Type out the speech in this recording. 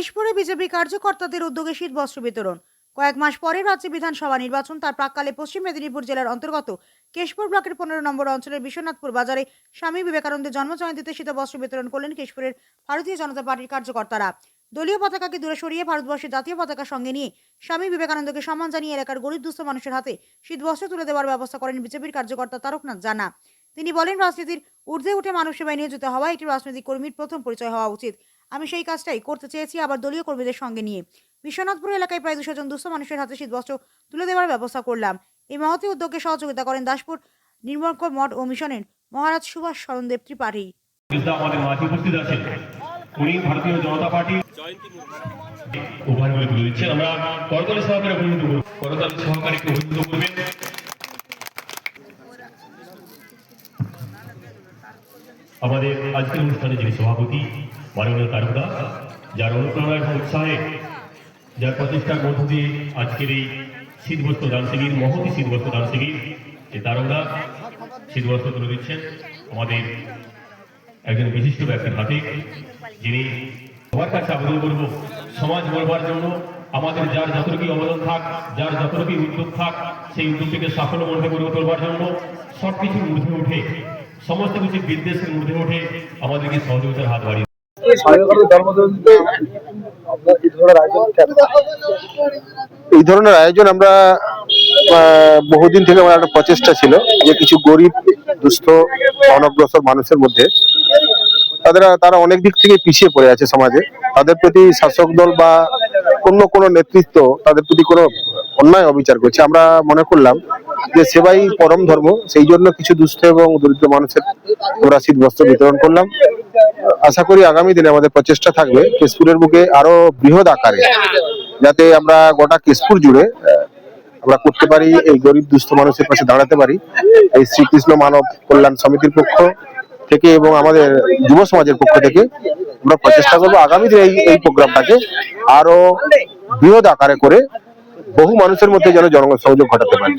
কেশপুরে BJP কার্যকর্তাদের উদ্যোগে শীত বস্ত্র বিতরণ। কয়েক মাস পরে রাজ্যে বিধানসভা নির্বাচন, তার প্রাককালে পশ্চিম মেদিনীপুর জেলার অন্তর্গত কেশপুর ব্লকের পনেরো নম্বর অঞ্চলের বিশ্বনাথপুর বাজারে স্বামী বিবেকানন্দের জন্মজয়ন্তীতে শীত বস্ত্র বিতরণ করলেন কেশপুরের ভারতীয় জনতা পার্টির কার্যকর্তারা। দলীয় পতাকাকে দূরে সরিয়ে ভারতবর্ষের জাতীয় পতাকা সঙ্গে নিয়ে স্বামী বিবেকানন্দকে সম্মান জানিয়ে এলাকার গরিব দুস্থ মানুষের হাতে শীত বস্ত্র তুলে দেওয়ার ব্যবস্থা করেন বিজেপির কার্যকর্তা তারকনাথ জানা। তিনি বলেন রাজনীতির ঊর্ধ্বে উঠে মানুষ সেবায় নিয়োজিত হওয়া একটি রাজনৈতিক কর্মীর প্রথম পরিচয় হওয়া উচিত। আমি সেই কাজটাই করতে চেয়েছি আবার দলীয় কর্মীদের সঙ্গে নিয়ে। বিশ্বনাথপুর এলাকায় প্রায় দুশো জন দুস্থ মানুষের হাতে শীতবস্ত্র তুলে দেওয়ার ব্যবস্থা করলাম। এই মহতি উদ্যোগে সহযোগিতা করেন দাসপুর নির্মলকর মঠ ও মিশনের মহারাজ সুভাষ শরণদেব ত্রিপাঠী। আমাদের মাঝে উপস্থিত আছেন। উনি ভারতীয় জনতা পার্টি আমরা করতালি সহকারে করব করতালি অভিনন্দ করবেন। আমাদের আজকের অনুষ্ঠানে যিনি সভাপতি, মাননীয় তারকা, যার অনুপ্রেরণা এবং উৎসাহে, যার প্রচেষ্টার মধ্য দিয়ে আজকের এই শীতবস্ত্র দান শিবির মহতি শীতবস্ত্র দান শিবির যে তারকা, শীতবস্ত্র তুলে দিচ্ছেন আমাদের একজন বিশিষ্ট ব্যক্তির হাতে, যিনি সবার কাছে আবেদন করব, সমাজ গড়বার জন্য, আমাদের যার যতটুকু অবদান থাক, যার যতটুকু উদ্যোগ থাক, সেই উদ্যোগটিকে সাফল্য মধ্যে করে তোলবার জন্য সব কিছুর ঊর্ধ্বে উঠে সমস্ত কিছু বিদ্বেষের ঊর্ধ্বে উঠে আমাদেরকে সহযোগিতার হাত বাড়িয়ে এই ধরনের আয়োজন কেন এই ধরনের আয়োজন আমরা আহ, বহুদিন থেকে আমার একটা প্রচেষ্টা ছিল যে কিছু গরিব দুস্থ অনগ্রসর মানুষের মধ্যে তাদের তারা অনেক দিক থেকে পিছিয়ে পড়ে আছে সমাজে। তাদের প্রতি শাসক দল বা অন্য কোনো নেতৃত্ব তাদের প্রতি কোনো অন্যায় অবিচার করছে। আমরা মনে করলাম যে সেবাই পরম ধর্ম, সেই জন্য কিছু দুস্থ এবং দরিদ্র মানুষের আমরা শীত বস্ত্র বিতরণ করলাম। আশা করি আগামী দিনে আমাদের প্রচেষ্টা থাকবে কেশপুরের বুকে আরও বৃহৎ আকারে, যাতে আমরা গোটা কেশপুর জুড়ে আমরা করতে পারি, এই গরিব দুস্থ মানুষের পাশে দাঁড়াতে পারি। এই শ্রীকৃষ্ণ মানব কল্যাণ সমিতির পক্ষ থেকে এবং আমাদের যুব সমাজের পক্ষ থেকে আমরা প্রচেষ্টা করব আগামী দিনে এই এই প্রোগ্রামটাকে আরও বৃহৎ আকারে করে বহু মানুষের মধ্যে যেন জনসংযোগ ঘটাতে পারি।